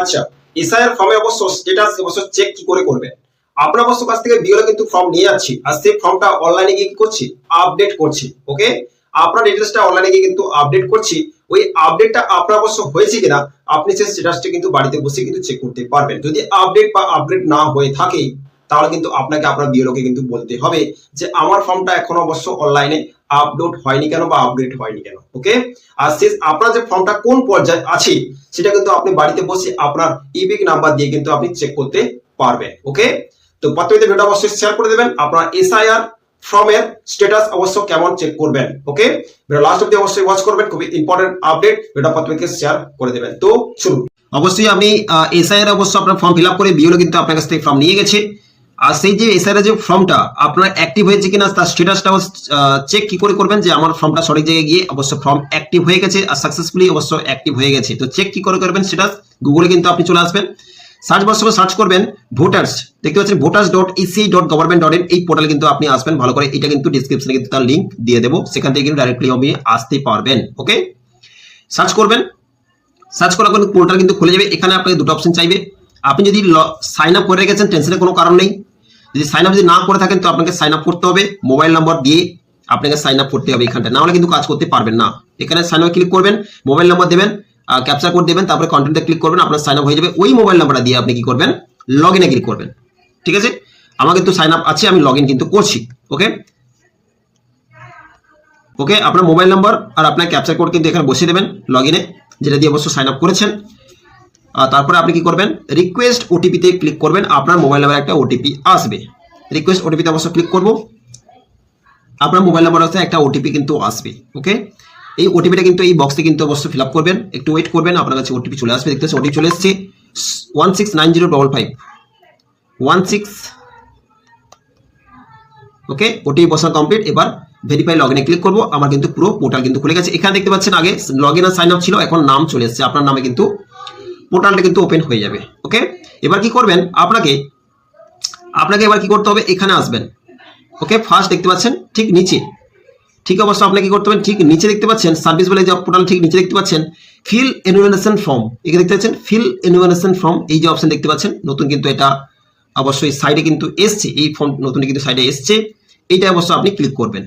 আচ্ছা এসআইআর ফর্মে অবশ্য স্ট্যাটাস অবশ্য চেক কি করে করবেন আপনার অবশ্য কাছ থেকে বিওলে কিন্তু ফর্ম নিয়ে যাচ্ছি, আর সেই ফর্মটা অনলাইনে গিয়ে কি করছি? আপডেট করছি ওকে আপনার ডিটেলসটা অনলাইনে গিয়ে কিন্তু আপডেট করছি, ওই আপডেটটা আপনার অবশ্য হয়েছে কিনা, আপনি সেই স্ট্যাটাসটা কিন্তু বাড়িতে বসে কিন্তু চেক করতে পারবেন। যদি আপডেট বা আপডেট না হয়ে থাকে তাহলে কিন্তু আপনাকে আপনার বিওলোকে কিন্তু বলতে হবে যে আমার ফর্মটা এখন অবশ্য অনলাইনে আপলোড হয়নি কেন বা আপডেট হয়নি কেন ওকে আর শেষ আপনার যে ফর্মটা কোন পর্যায়ে আছে, সেটা কিন্তু আপনি বাড়িতে বসে আপনার ইবিক নাম্বার দিয়ে কিন্তু আপনি চেক করতে পারবেন ওকে তো প্রত্যেকটা ভিডিও অবশ্যই শেয়ার করে দেবেন, আপনার এসআইআর ফর্মের স্ট্যাটাস অবশ্য কেমন চেক করবেন ওকে ভিডিও লাস্ট অব্দি অবশ্যই ওয়াচ করবেন, খুবই ইম্পর্টেন্ট আপডেট ভিডিও প্রত্যেককে শেয়ার করে দেবেন। তো শুরু অবশ্যই আমি এসআইআর অবশ্য আপনার ফর্ম ফিল আপ করে বিওলো কিন্তু আপনার কাছ থেকে ফর্ম নিয়ে গেছে। আর সেই যে এসআইআর যে ফর্মটা আপনার অ্যাক্টিভ হয়েছে কিনা তার স্ট্যাটাসটা চেক কি করে করবেন যে আমার ফর্মটা সঠিক জায়গায় গিয়ে অবশ্য ফর্ম অ্যাক্টিভ হয়ে গেছে আর সাকসেসফুলি অবশ্য অ্যাক্টিভ হয়ে গেছে। তো চেক কি করে করবেন স্ট্যাটাস গুগলে কিন্তু আপনি চলে আসবেন। সার্চ বক্স সার্চ করবেন ভোটার্স দেখতে পাচ্ছেন voters dot EC dot government dot in এই পোর্টালে কিন্তু আপনি আসবেন। ভালো করে এটা কিন্তু ডিসক্রিপশনে কিন্তু তার লিঙ্ক দিয়ে দেবো। সেখান থেকে কিন্তু ডাইরেক্টলি আপনি আসতে পারবেন। ওকে সার্চ করবেন। সার্চ করার পর পোর্টাল কিন্তু খুলে যাবে। এখানে আপনাকে দুটো অপশন চাইবে। আপনি যদি সাইন আপ করে রেখেছেন টেনশনের কোনো কারণ নেই। যদি সাইন আপ যদি না করে থাকেন, তো আপনাকে সাইন আপ করতে হবে। মোবাইল নাম্বার দিয়ে আপনাকে সাইন আপ করতে হবে এখানটা না হলে কিন্তু কাজ করতে পারবেন না। এখানে সাইন আপ ক্লিক করবেন মোবাইল নাম্বার দেবেন ক্যাপচার কোড দেবেন, তারপরে কন্টেন্টে ক্লিক করবেন, আপনার সাইন আপ হয়ে যাবে। ওই মোবাইল নাম্বারটা দিয়ে আপনি কি করবেন? লগ ইনে ক্লিক করবেন। ঠিক আছে? আমার কিন্তু সাইন আপ আছে, আমি লগ কিন্তু করছি। ওকে ওকে আপনার মোবাইল নাম্বার আর আপনার ক্যাপচার কোড কিন্তু এখানে বসিয়ে দেবেন লগ যেটা দিয়ে অবশ্য সাইন আপ করেছেন। তারপরে আপনি কি করবেন? রিকোয়েস্ট ওটিপিতে ক্লিক করবেন। আপনার মোবাইল নাম্বারে একটা ওটিপি আসবে। রিকোয়েস্ট ওটিপিতে অবশ্য ক্লিক করব। আপনার মোবাইল নাম্বার হচ্ছে একটা ওটিপি কিন্তু আসবে। ওকে এই ওটিপিটা কিন্তু এই বক্সে কিন্তু অবশ্যই ফিল করবেন। একটু ওয়েট করবেন। আপনার কাছে ওটিপি চলে আসবে। দেখতে ওটিপি চলে এসেছে। One six nine zero double five one six okay OTP বসানো কমপ্লিট এবার ভেরিফাই লগ ইনে ক্লিক করব। আমার কিন্তু পুরো পোর্টাল কিন্তু খুলে গেছে। এখানে দেখতে পাচ্ছেন আগে লগ ইন আর সাইন আপ ছিল। এখন নাম চলে এসেছে। আপনার নামে কিন্তু পোর্টালটা কিন্তু ওপেন হয়ে যাবে ওকে এবার কি করবেন? আপনাকে আপনাকে এবার কি করতে হবে? এখানে আসবেন ওকে ফার্স্ট দেখতে পাচ্ছেন, ঠিক নিচে, ঠিক অবশ্য আপনাকে কি করতে হবে? ঠিক নিচে দেখতে পাচ্ছেন সার্ভিস বলে যে পোর্টাল ঠিক নিচে দেখতে পাচ্ছেন ফিল এনুমিনেশন ফর্ম এখানে দেখতে পাচ্ছেন ফিল এনুমিনেশন ফর্ম এই যে অপশন দেখতে পাচ্ছেন, নতুন কিন্তু এটা অবশ্যই সাইডে কিন্তু এসছে, এই ফর্ম নতুন কিন্তু সাইডে এসছে, এইটা অবশ্য আপনি ক্লিক করবেন।